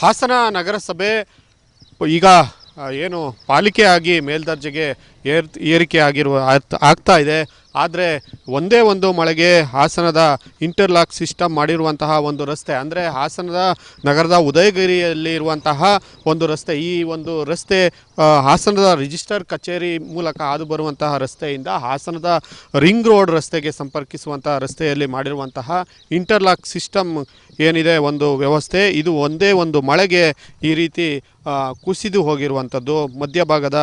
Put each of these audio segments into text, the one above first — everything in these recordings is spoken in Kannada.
ಹಾಸನ ನಗರಸಭೆ ಈಗ ಏನು ಪಾಲಿಕೆ ಆಗಿ ಮೇಲ್ದರ್ಜೆಗೆ ಏರ್, ಏರಿಕೆ ಆಗಿರುವ ಆಗ್ತಾ ಇದೆ. ಆದರೆ ಒಂದೇ ಒಂದು ಮಳೆಗೆ ಹಾಸನದ ಇಂಟರ್ಲಾಕ್ ಸಿಸ್ಟಮ್ ಮಾಡಿರುವಂತಹ ಒಂದು ರಸ್ತೆ, ಅಂದರೆ ಹಾಸನದ ನಗರದ ಉದಯಗಿರಿಯಲ್ಲಿ ಇರುವಂತಹ ಒಂದು ರಸ್ತೆ, ಈ ಒಂದು ರಸ್ತೆ ಹಾಸನದ ರಿಜಿಸ್ಟರ್ ಕಚೇರಿ ಮೂಲಕ ಹಾದು ಬರುವಂತಹ ರಸ್ತೆಯಿಂದ ಹಾಸನದ ರಿಂಗ್ ರೋಡ್ ರಸ್ತೆಗೆ ಸಂಪರ್ಕಿಸುವಂತಹ ರಸ್ತೆಯಲ್ಲಿ ಮಾಡಿರುವಂತಹ ಇಂಟರ್ಲಾಕ್ ಸಿಸ್ಟಮ್ ಏನಿದೆ ಒಂದು ವ್ಯವಸ್ಥೆ, ಇದು ಒಂದೇ ಒಂದು ಮಳೆಗೆ ಈ ರೀತಿ ಕುಸಿದು ಹೋಗಿರುವಂಥದ್ದು. ಮಧ್ಯಭಾಗದ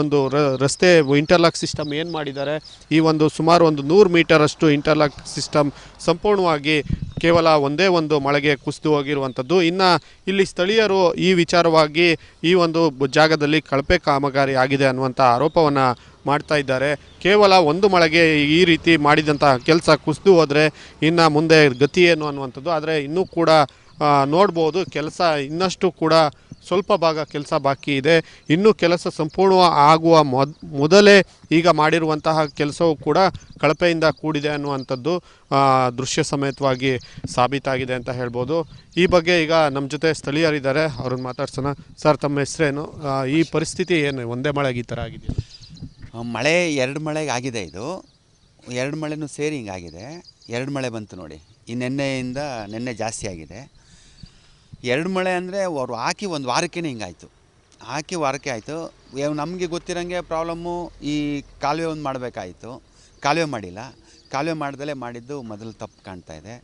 ಒಂದು ರಸ್ತೆ ಇಂಟರ್ಲಾಕ್ ಸಿಸ್ಟಮ್ ಏನು ಮಾಡಿದ್ದಾರೆ, ಈ ಒಂದು ಸುಮಾರು ಒಂದು ನೂರು ಮೀಟರಷ್ಟು ಇಂಟರ್ಲಾಕ್ ಸಿಸ್ಟಮ್ ಸಂಪೂರ್ಣವಾಗಿ ಕೇವಲ ಒಂದೇ ಒಂದು ಮಳೆಗೆ ಕುಸಿದು ಹೋಗಿರುವಂಥದ್ದು. ಇನ್ನು ಇಲ್ಲಿ ಸ್ಥಳೀಯರು ಈ ವಿಚಾರವಾಗಿ ಈ ಒಂದು ಜಾಗದಲ್ಲಿ ಕಳಪೆ ಕಾಮಗಾರಿ ಆಗಿದೆ ಅನ್ನುವಂಥ ಆರೋಪವನ್ನು ಮಾಡ್ತಾ ಇದ್ದಾರೆ. ಕೇವಲ ಒಂದು ಮಳೆಗೆ ಈ ರೀತಿ ಮಾಡಿದಂಥ ಕೆಲಸ ಕುಸಿದು ಹೋದರೆ ಇನ್ನು ಮುಂದೆ ಗತಿ ಏನು ಅನ್ನುವಂಥದ್ದು. ಆದರೆ ಇನ್ನೂ ಕೂಡ ನೋಡ್ಬೋದು ಕೆಲಸ ಇನ್ನಷ್ಟು ಕೂಡ ಸ್ವಲ್ಪ ಭಾಗ ಕೆಲಸ ಬಾಕಿ ಇದೆ. ಇನ್ನೂ ಕೆಲಸ ಸಂಪೂರ್ಣ ಆಗುವ ಮೊದ್, ಮೊದಲೇ ಈಗ ಮಾಡಿರುವಂತಹ ಕೆಲಸವು ಕೂಡ ಕಳಪೆಯಿಂದ ಕೂಡಿದೆ ಅನ್ನುವಂಥದ್ದು ದೃಶ್ಯ ಸಮೇತವಾಗಿ ಸಾಬೀತಾಗಿದೆ ಅಂತ ಹೇಳ್ಬೋದು. ಈ ಬಗ್ಗೆ ಈಗ ನಮ್ಮ ಜೊತೆ ಸ್ಥಳೀಯರಿದ್ದಾರೆ. ಅವ್ರನ್ನ ಮಾತಾಡ್ಸೋಣ. ಸರ್, ತಮ್ಮ ಹೆಸರೇನು? ಈ ಪರಿಸ್ಥಿತಿ ಏನು? ಒಂದೇ ಮಳೆಗೆ ಈ ಥರ ಆಗಿದೆ ಮಳೆ, ಎರಡು ಮಳೆಗೆ ಆಗಿದೆ ಇದು. ಎರಡು ಮಳೆನೂ ಸೇರಿ ಹಿಂಗಾಗಿದೆ ಎರಡು ಮಳೆ ಬಂತು ನೋಡಿ. ಈ ನೆನ್ನೆಯಿಂದ ನೆನ್ನೆ ಜಾಸ್ತಿ ಆಗಿದೆ. ಎರಡು ಮಳೆ ಅಂದರೆ ಅವರು ಹಾಕಿ ಒಂದು ವಾರಕ್ಕೇ ಹಿಂಗಾಯಿತು ಹಾಕಿ ವಾರಕ್ಕೆ ಆಯಿತು. ನಮಗೆ ಗೊತ್ತಿರೋಂಗೆ ಪ್ರಾಬ್ಲಮ್ಮು ಈ ಕಾಲುವೆ ಒಂದು ಮಾಡಬೇಕಾಯಿತು. ಕಾಲುವೆ ಮಾಡಿಲ್ಲ. ಕಾಲುವೆ ಮಾಡ್ದಲೇ ಮಾಡಿದ್ದು ಮೊದಲು ತಪ್ಪು ಕಾಣ್ತಾ ಇದೆ.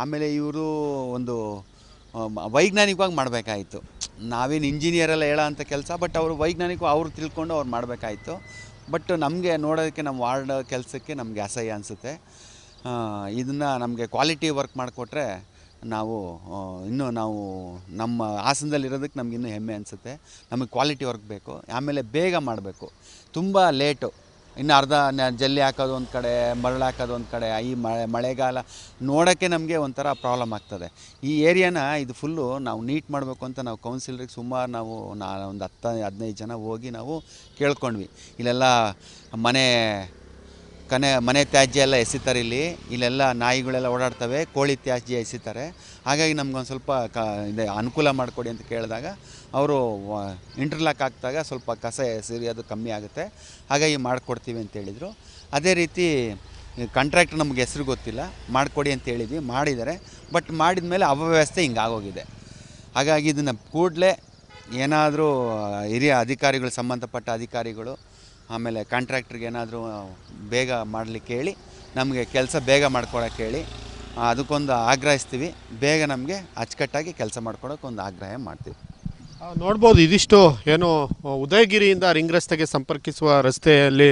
ಆಮೇಲೆ ಇವರು ಒಂದು ವೈಜ್ಞಾನಿಕವಾಗಿ ಮಾಡಬೇಕಾಯಿತು. ನಾವೇನು ಇಂಜಿನಿಯರೆಲ್ಲ ಹೇಳೋ ಅಂಥ ಕೆಲಸ, ಬಟ್ ಅವರು ವೈಜ್ಞಾನಿಕ ಅವ್ರು ತಿಳ್ಕೊಂಡು ಅವ್ರು ಮಾಡಬೇಕಾಯಿತು. ಬಟ್ ನಮಗೆ ನೋಡೋದಕ್ಕೆ ನಮ್ಮ ವಾರ್ಡ್ ಕೆಲಸಕ್ಕೆ ನಮಗೆ ಅಸಹ್ಯ ಅನಿಸುತ್ತೆ. ಇದನ್ನು ನಮಗೆ ಕ್ವಾಲಿಟಿ ವರ್ಕ್ ಮಾಡಿಕೊಟ್ರೆ ನಾವು ಇನ್ನೂ ನಾವು ನಮ್ಮ ಹಾಸನದಲ್ಲಿರೋದಕ್ಕೆ ನಮ್ಗೆ ಇನ್ನೂ ಹೆಮ್ಮೆ ಅನಿಸುತ್ತೆ. ನಮಗೆ ಕ್ವಾಲಿಟಿ ವರ್ಕ್ ಬೇಕು. ಆಮೇಲೆ ಬೇಗ ಮಾಡಬೇಕು. ತುಂಬ ಲೇಟು ಇನ್ನು ಅರ್ಧ ಜಲ್ಲಿ ಹಾಕೋದು ಒಂದು ಕಡೆ, ಮರಳು ಹಾಕೋದು ಒಂದು ಕಡೆ, ಈ ಮಳೆ, ಮಳೆಗಾಲ ನೋಡೋಕ್ಕೆ ನಮಗೆ ಒಂಥರ ಪ್ರಾಬ್ಲಮ್ ಆಗ್ತದೆ. ಈ ಏರಿಯಾನ ಇದು ಫುಲ್ಲು ನಾವು ನೀಟ್ ಮಾಡಬೇಕು ಅಂತ ನಾವು ಕೌನ್ಸಿಲರಿಗೆ ಸುಮಾರು ನಾವು, ನಾ ಒಂದು ಹತ್ತು, ಹದಿನೈದು ಜನ ಹೋಗಿ ನಾವು ಕೇಳ್ಕೊಂಡ್ವಿ. ಇಲ್ಲೆಲ್ಲ ಮನೆ ಕನೆ, ಮನೆ ತ್ಯಾಜ್ಯ ಎಲ್ಲ ಎಸಿತಾರೆ ಇಲ್ಲಿ. ಇಲ್ಲೆಲ್ಲ ನಾಯಿಗಳೆಲ್ಲ ಓಡಾಡ್ತವೆ, ಕೋಳಿ ತ್ಯಾಜ್ಯ ಎಸಿತಾರೆ. ಹಾಗಾಗಿ ನಮ್ಗೊಂದು ಸ್ವಲ್ಪ ಕ, ಇದೆ, ಅನುಕೂಲ ಮಾಡಿಕೊಡಿ ಅಂತ ಕೇಳಿದಾಗ ಅವರು ಇಂಟರ್ಲಾಕ್ ಹಾಕಿದಾಗ ಸ್ವಲ್ಪ ಕಸ ಅದು ಕಮ್ಮಿ ಆಗುತ್ತೆ. ಹಾಗಾಗಿ ಮಾಡಿಕೊಡ್ತೀವಿ ಅಂತ ಹೇಳಿದರು. ಅದೇ ರೀತಿ ಕಾಂಟ್ರಾಕ್ಟ್ ನಮ್ಗೆ ಹೆಸರು ಗೊತ್ತಿಲ್ಲ. ಮಾಡಿಕೊಡಿ ಅಂತ ಹೇಳಿದ್ವಿ, ಮಾಡಿದ್ದಾರೆ. ಬಟ್ ಮಾಡಿದ ಮೇಲೆ ಅವ್ಯವಸ್ಥೆ ಹಿಂಗಾಗೋಗಿದೆ ಹಾಗಾಗಿ ಇದನ್ನು ಕೂಡಲೇ ಏನಾದರೂ ಹಿರಿಯ ಅಧಿಕಾರಿಗಳು, ಸಂಬಂಧಪಟ್ಟ ಅಧಿಕಾರಿಗಳು ಆಮೇಲೆ ಕಾಂಟ್ರಾಕ್ಟ್ರಿಗೆ ಏನಾದರೂ ಬೇಗ ಮಾಡಲಿಕ್ಕೆ ಹೇಳಿ, ನಮಗೆ ಕೆಲಸ ಬೇಗ ಮಾಡ್ಕೊಳಕ್ಕೆ ಹೇಳಿ ಅದಕ್ಕೊಂದು ಆಗ್ರಹಿಸ್ತೀವಿ. ಬೇಗ ನಮಗೆ ಅಚ್ಚುಕಟ್ಟಾಗಿ ಕೆಲಸ ಮಾಡ್ಕೊಡೋಕೆ ಒಂದು ಆಗ್ರಹ ಮಾಡ್ತೀವಿ. ನೋಡ್ಬೋದು, ಇದಿಷ್ಟು. ಏನು ಉದಯಗಿರಿಯಿಂದ ರಿಂಗ್ ರಸ್ತೆಗೆ ಸಂಪರ್ಕಿಸುವ ರಸ್ತೆಯಲ್ಲಿ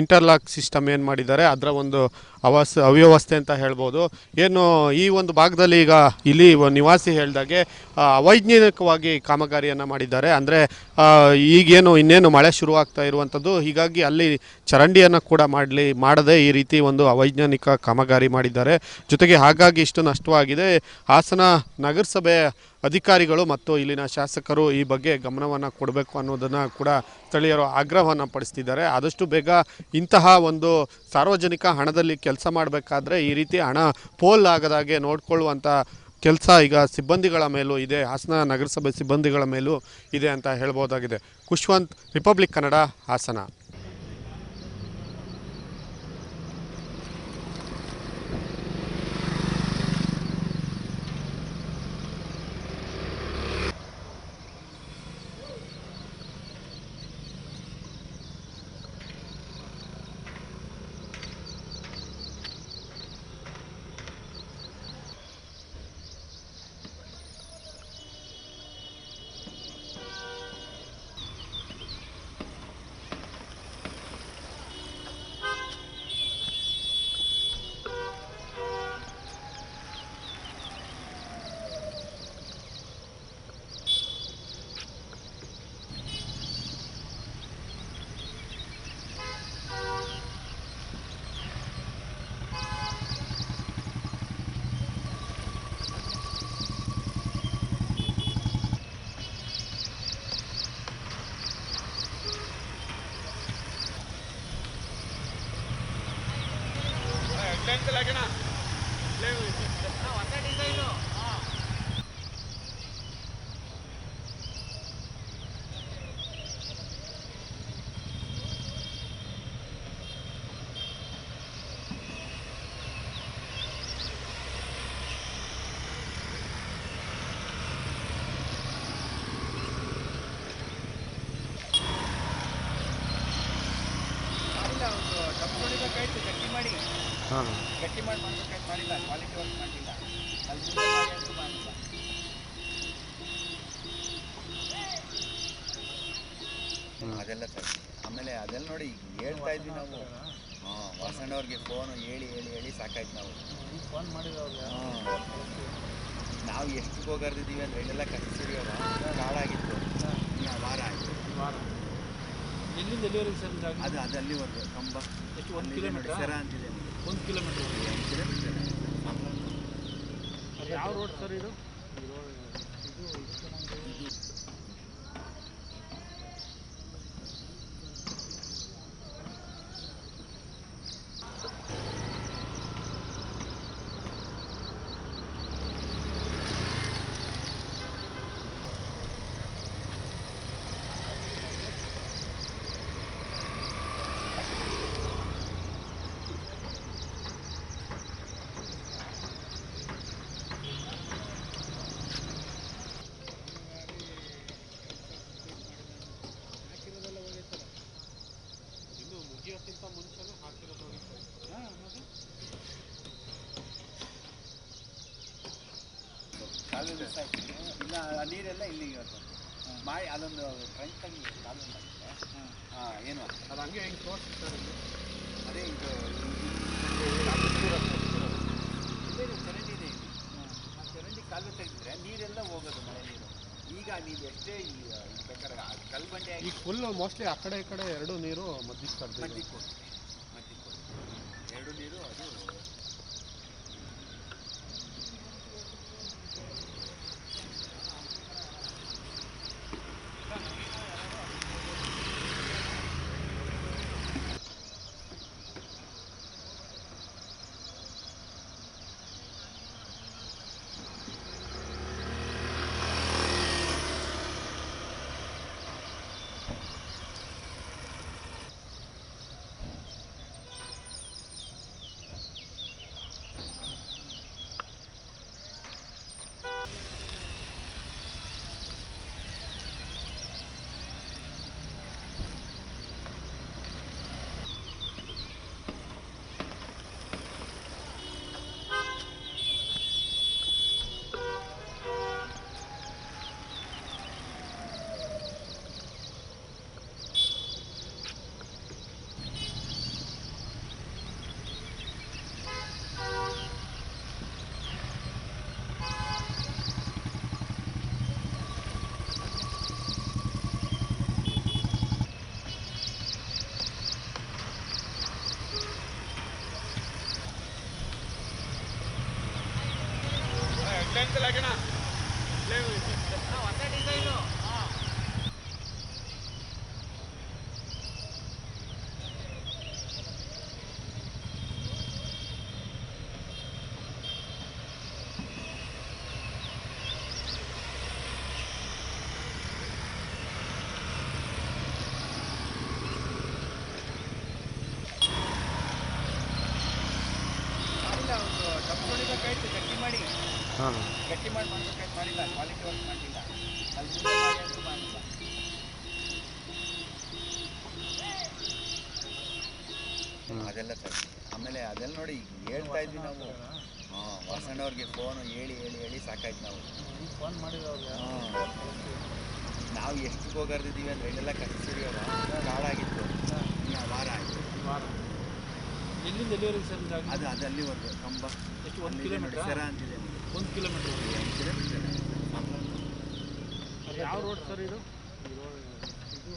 ಇಂಟರ್ಲಾಕ್ ಸಿಸ್ಟಮ್ ಏನು ಮಾಡಿದ್ದಾರೆ, ಅದರ ಒಂದು ಅವಸ್, ಅವ್ಯವಸ್ಥೆ ಅಂತ ಹೇಳ್ಬೋದು. ಏನು, ಈ ಒಂದು ಭಾಗದಲ್ಲಿ ಈಗ ಇಲ್ಲಿ ನಿವಾಸಿ ಹೇಳಿದಾಗೆ ಅವೈಜ್ಞಾನಿಕವಾಗಿ ಕಾಮಗಾರಿಯನ್ನು ಮಾಡಿದ್ದಾರೆ. ಅಂದರೆ ಈಗೇನು ಇನ್ನೇನು ಮಳೆ ಶುರುವಾಗ್ತಾ ಇರುವಂಥದ್ದು, ಹೀಗಾಗಿ ಅಲ್ಲಿ ಚರಂಡಿಯನ್ನು ಕೂಡ ಮಾಡಲಿ, ಮಾಡದೆ ಈ ರೀತಿ ಒಂದು ಅವೈಜ್ಞಾನಿಕ ಕಾಮಗಾರಿ ಮಾಡಿದ್ದಾರೆ. ಜೊತೆಗೆ ಹಾಗಾಗಿ ಇಷ್ಟು ನಷ್ಟವಾಗಿದೆ. ಹಾಸನ ನಗರಸಭೆ ಅಧಿಕಾರಿಗಳು ಮತ್ತು ಇಲ್ಲಿನ ಶಾಸಕರು ಈ ಬಗ್ಗೆ ಗಮನವನ್ನು ಕೊಡಬೇಕು ಅನ್ನೋದನ್ನು ಕೂಡ ಸ್ಥಳೀಯರು ಆಗ್ರಹವನ್ನು ಪಡಿಸ್ತಿದ್ದಾರೆ. ಆದಷ್ಟು ಬೇಗ ಇಂತಹ ಒಂದು ಸಾರ್ವಜನಿಕ ಹಣದಲ್ಲಿ ಕೆಲಸ ಮಾಡಬೇಕಾದ್ರೆ ಈ ರೀತಿ ಹಣ ಪೋಲ್ ಆಗದಾಗೆ ನೋಡ್ಕೊಳ್ಳುವಂಥ ಕೆಲಸ ಈಗ ಸಿಬ್ಬಂದಿಗಳ ಮೇಲೂ ಇದೆ, ಹಾಸನ ನಗರಸಭೆ ಸಿಬ್ಬಂದಿಗಳ ಮೇಲೂ ಇದೆ ಅಂತ ಹೇಳ್ಬೋದಾಗಿದೆ. ಖುಷ್ವಂತ್ ರಿಪಬ್ಲಿಕ್ ಕನ್ನಡ ಹಾಸನ. లేవు ಗಟ್ಟಿ ಮಾಡಿ ಮಾಡಿಲ್ಲ ಕ್ವಾಲಿಟಿ ಅದೆಲ್ಲ ಆಮೇಲೆ ಅದೆಲ್ಲ ನೋಡಿ ಹೇಳ್ತಾ ಇದ್ವಿ ನಾವು. ಹಾಂ ವಾಸಣ್ಣವ್ರಿಗೆ ಫೋನು ಹೇಳಿ ಹೇಳಿ ಹೇಳಿ ಸಾಕಾಯ್ತು ನಾವು. ಫೋನ್ ಮಾಡಿದವ್ರಿಗೆ ಹಾಂ. ನಾವು ಎಷ್ಟು ಹೋಗಾರ್ದಿದ್ದೀವಿ ಅಂದರೆ ಇಲ್ಲೆಲ್ಲ ಕಸಿರಿಯೋದ ಕಾಡಾಗಿತ್ತು. ಈಗ ವಾರ ಆಯಿತು. ವಾರ ಎಲ್ಲಿಂದ ಎಲ್ಲಿವರೆಗೆ ಸರ್ ಜಾಗ ಅದು ಅದು ಅಲ್ಲಿವರೆಗೆ ಕಂಬ. ಎಷ್ಟು ಒಂದು ಕಿಲೋಮೀಟರ್ ಸರ ಅಂತಿದೆ. ಒಂದು ಕಿಲೋಮೀಟರ್ ಕಿಲೋಮೀಟರ್ ಅದು ಯಾವ ರೋಡ್ ಸರ್ ಇದು? ಇನ್ನು ಇಲ್ಲ ನೀರೆಲ್ಲ ಇಲ್ಲಿಗೆ ಮಾಡಿ ಅದೊಂದು ಟ್ರಂಕ್ ಆಗಿ ಹಾಂ ಏನು ಅದು ಹಂಗೆ ಹೆಂಗೆ ತೋರಿಸ್ತಾರೆ ಅದೇ ಇದು ಚರಂಡಿ ಇದೆ ಆ ಚರಂಡಿ ಕಾಲುವೆ ತೆಗೆದಿದ್ರೆ ನೀರೆಲ್ಲ ಹೋಗೋದು ಮಳೆ ನೀರು ಈಗ ನೀವು ಎಷ್ಟೇ ಬೇಕಾದ್ರೆ ಆ ಕಲ್ಲು ಬಂಡೆ ಈಗ ಫುಲ್ ಮೋಸ್ಟ್ಲಿ ಆ ಕಡೆ ಈ ಕಡೆ ಎರಡು ನೀರು ಮದ್ದಿಗೆ ಮದ್ದಿಗೆ ಕೊಡ್ತೀವಿ ಮದ್ದಿಗೆ ಕೊಡ್ತೀವಿ ಕೊಡಿ ಎರಡು ನೀರು ಅದು ಗಟ್ಟಿ ಮಾಡಿ ಮಾಡ್ಬೇಕಾಯ್ತು ಮಾಡಿಲ್ಲ ಕ್ವಾಲಿಟಿ ವರ್ಕ್ ಮಾಡಲಿಲ್ಲ ಅಲ್ಲಿ ಮಾಡಿಲ್ಲ. ಅದೆಲ್ಲ ಸರಿ. ಆಮೇಲೆ ಅದೆಲ್ಲ ನೋಡಿ ಹೇಳ್ತಾ ಇದ್ವಿ ನಾವು. ಹಾಂ ವಾಸಣ್ಣವ್ರಿಗೆ ಫೋನು ಹೇಳಿ ಹೇಳಿ ಹೇಳಿ ಸಾಕಾಯ್ತು ನಾವು. ಫೋನ್ ಮಾಡಿದವ್ರಿಗೆ ಹಾಂ. ನಾವು ಎಷ್ಟು ಹೋಗಾರ್ದಿದ್ದೀವಿ ಅಂದರೆ ಇಲ್ಲೆಲ್ಲ ಕಸಿರಿಯೋದ ಕಾಡಾಗಿತ್ತು ಆಗಿತ್ತು. ವಾರ ಆಯ್ತು. ವಾರ. ಎಲ್ಲಿಂದ ಎಲ್ಲಿವರೆಗೆ ಸರ್ ಅದು ಅದಲ್ಲಿ ಒಂದು ಕಂಬ. ಎಷ್ಟು ಒಂದು ಕಿಲೋಮೀಟರ್ ಸರ ಅಂತಿದೆ. ಒಂದು ಕಿಲೋಮೀಟರ್ ಯಾವ ರೋಡ್ ಸರ್ ಇದು ಇದು